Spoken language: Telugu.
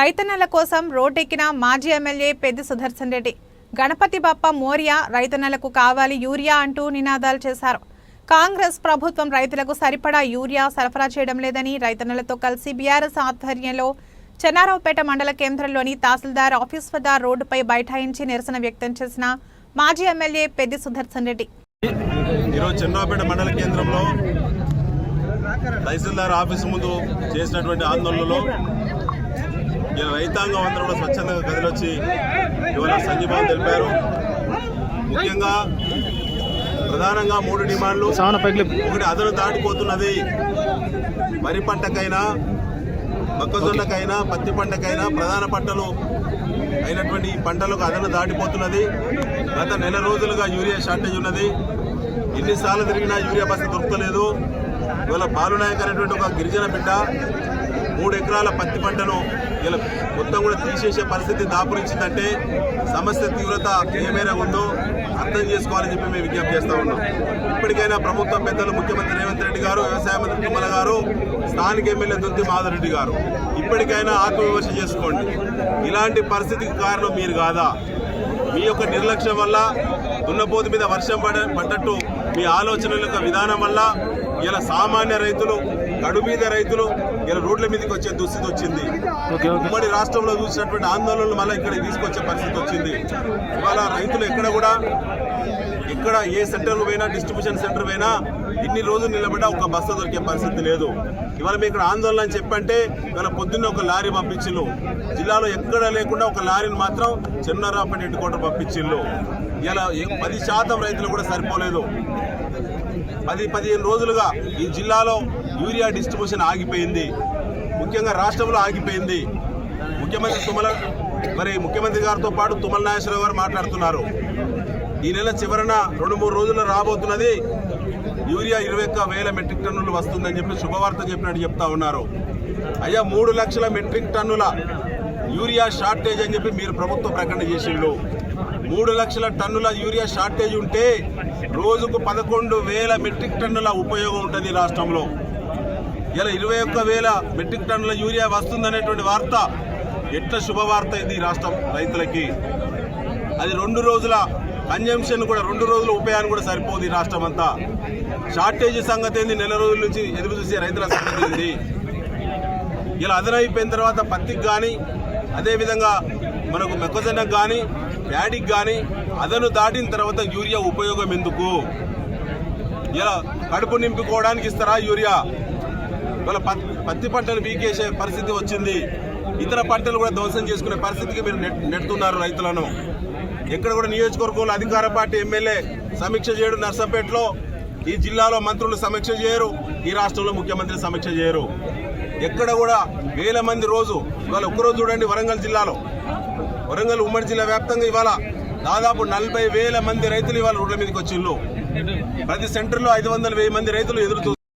రైతన్నల కోసం రోడ్డెక్కిన మాజీ ఎమ్మెల్యే పెద్ది సుదర్శన్ రెడ్డి. గణపతి బప్ప మోరియా రైతన్నలకు కావాలి యూరియా అంటూ నినాదాలు చేశారు. కాంగ్రెస్ ప్రభుత్వం రైతులకు సరిపడా యూరియా సరఫరా చేయడం లేదని రైతన్నలతో కలిసి బీఆర్ఎస్ ఆధ్వర్యంలో చెన్నారావుపేట మండల కేంద్రంలోని తహసీల్దార్ ఆఫీస్ వద్ద రోడ్డుపై బైఠాయించి నిరసన వ్యక్తం చేసిన మాజీ ఎమ్మెల్యే పెద్ది సుదర్శన్ రెడ్డి. ఈరోజు చెన్నారావుపేట మండల కేంద్రంలో తహసీల్దార్ ఆఫీస్ ముందు చేసినటువంటి ఆందోళనలో ఇలా రైతాంగం అందరూ కూడా స్వచ్ఛందంగా కదిలొచ్చి ఇవాళ సంఘీభావం తెలిపారు. ముఖ్యంగా ప్రధానంగా మూడు డిమాండ్లు. ఒకటి అదను దాటిపోతున్నది. వరి పంటకైనా మొక్కజొన్నకైనా పత్తి పంటకైనా ప్రధాన పంటలు అయినటువంటి ఈ పంటలకు అదను దాటిపోతున్నది. గత నెల రోజులుగా యూరియా షార్టేజ్ ఉన్నది. ఎన్నిసార్లు తిరిగినా యూరియా బస్సు దొరకలేదు ఇవాళ బాలునాయక్ అనేటువంటి ఒక గిరిజన బిడ్డ మూడు ఎకరాల పత్తి పంటను ఇలా మొత్తం కూడా తీసేసే పరిస్థితి దాపురించిందంటే సమస్య తీవ్రత ఏమైనా ఉందో అర్థం చేసుకోవాలని చెప్పి మేము విజ్ఞప్తి చేస్తా ఉన్నాం. ఇప్పటికైనా ప్రభుత్వ పెద్దలు ముఖ్యమంత్రి రేవంత్ రెడ్డి గారు వ్యవసాయ మంత్రి తుమ్మల గారు స్థానిక ఎమ్మెల్యే దుద్ది మాధవరెడ్డి గారు. ఇప్పటికైనా ఆత్మవిమర్శ చేసుకోండి. ఇలాంటి పరిస్థితికి కారణం మీరు కాదా? మీ యొక్క నిర్లక్ష్యం వల్ల దున్నపోతు మీద వర్షం పడ పడ్డట్టు మీ ఆలోచనల యొక్క విధానం వల్ల ఇలా సామాన్య రైతులు కడు మీద రైతులు ఇలా రోడ్ల మీదకి వచ్చే దుస్థితి వచ్చింది. ఉమ్మడి రాష్ట్రంలో చూసినటువంటి ఆందోళనలు మళ్ళీ ఇక్కడికి తీసుకొచ్చే పరిస్థితి వచ్చింది. ఇవాళ రైతులు ఎక్కడ కూడా ఎక్కడ ఏ సెంటర్ పోయినా డిస్ట్రిబ్యూషన్ సెంటర్ పోయినా ఇన్ని రోజులు నిలబడ్డా ఒక బస్సు దొరికే పరిస్థితి లేదు. ఇవాళ మీ ఇక్కడ ఆందోళన అని చెప్పంటే ఇవాళ పొద్దున్న ఒక లారీ పంపించిల్లు జిల్లాలో ఎక్కడ లేకుండా ఒక లారీని మాత్రం చెన్నారాపేట ఎట్టుకోట పంపించిల్లు ఇలా పది శాతం రైతులు కూడా సరిపోలేదు. పది పదిహేను రోజులుగా ఈ జిల్లాలో యూరియా డిస్ట్రిబ్యూషన్ ఆగిపోయింది. ముఖ్యంగా రాష్ట్రంలో ఆగిపోయింది. ముఖ్యమంత్రి తుమ్మల మరి ముఖ్యమంత్రి గారితో పాటు తుమ్మల నాగేశ్వరరావు గారు మాట్లాడుతున్నారు. ఈ నెల చివరన రెండు మూడు రోజుల్లో రాబోతున్నది యూరియా ఇరవై ఒక్క వేల మెట్రిక్ టన్నులు వస్తుందని చెప్పి శుభవార్త చెప్పినట్టు చెప్తా ఉన్నారు. అయ్యా మూడు లక్షల మెట్రిక్ టన్నుల యూరియా షార్టేజ్ అని చెప్పి మీరు ప్రభుత్వ ప్రకటన చేసిండ్రు. మూడు లక్షల టన్నుల యూరియా షార్టేజ్ ఉంటే రోజుకు పదకొండు వేల మెట్రిక్ టన్నుల ఉపయోగం ఉంటుంది రాష్ట్రంలో. ఇలా ఇరవై ఒక్క వేల మెట్రిక్ టన్నుల యూరియా వస్తుందనేటువంటి వార్త ఎట్ల శుభవార్త ఇది రాష్ట్రం రైతులకి. అది రెండు రోజుల కన్జంప్షన్ కూడా రెండు రోజుల ఉపయోగాన్ని కూడా సరిపోదు ఈ రాష్ట్రం అంతా షార్టేజ్ సంగతి ఏంది? నెల రోజుల నుంచి ఎదురు చూసే రైతుల సంగతి ఏంది? ఇలా అదనైపోయిన తర్వాత పత్తికి కానీ అదేవిధంగా మనకు మొక్కజొన్నకు కానీ ప్యాడికి కానీ అదను దాటిన తర్వాత యూరియా ఉపయోగం ఎందుకు? ఇలా కడుపు నింపుకోవడానికి ఇస్తారా యూరియా? వాళ్ళ పత్తి పంటలు పీకేసే పరిస్థితి వచ్చింది. ఇతర పంటలు కూడా ధ్వంసం చేసుకునే పరిస్థితికి మీరు నెట్- రైతులను. ఎక్కడ కూడా నియోజకవర్గంలో అధికార పార్టీ ఎమ్మెల్యే సమీక్ష చేయడు నర్సంపేటలో. ఈ జిల్లాలో మంత్రులు సమీక్ష చేయరు. ఈ రాష్ట్రంలో ముఖ్యమంత్రి సమీక్ష చేయరు. ఎక్కడ కూడా వేల మంది రోజు ఇవాళ ఒక్కరోజు చూడండి వరంగల్ జిల్లాలో. వరంగల్ ఉమ్మడి జిల్లా వ్యాప్తంగా ఇవాళ దాదాపు నలభై వేల మంది రైతులు ఇవాళ రోడ్ల మీదకి వచ్చిండ్రు ప్రతి సెంటర్లో ఐదు వందల వెయ్యి మంది రైతులు ఎదురుతూ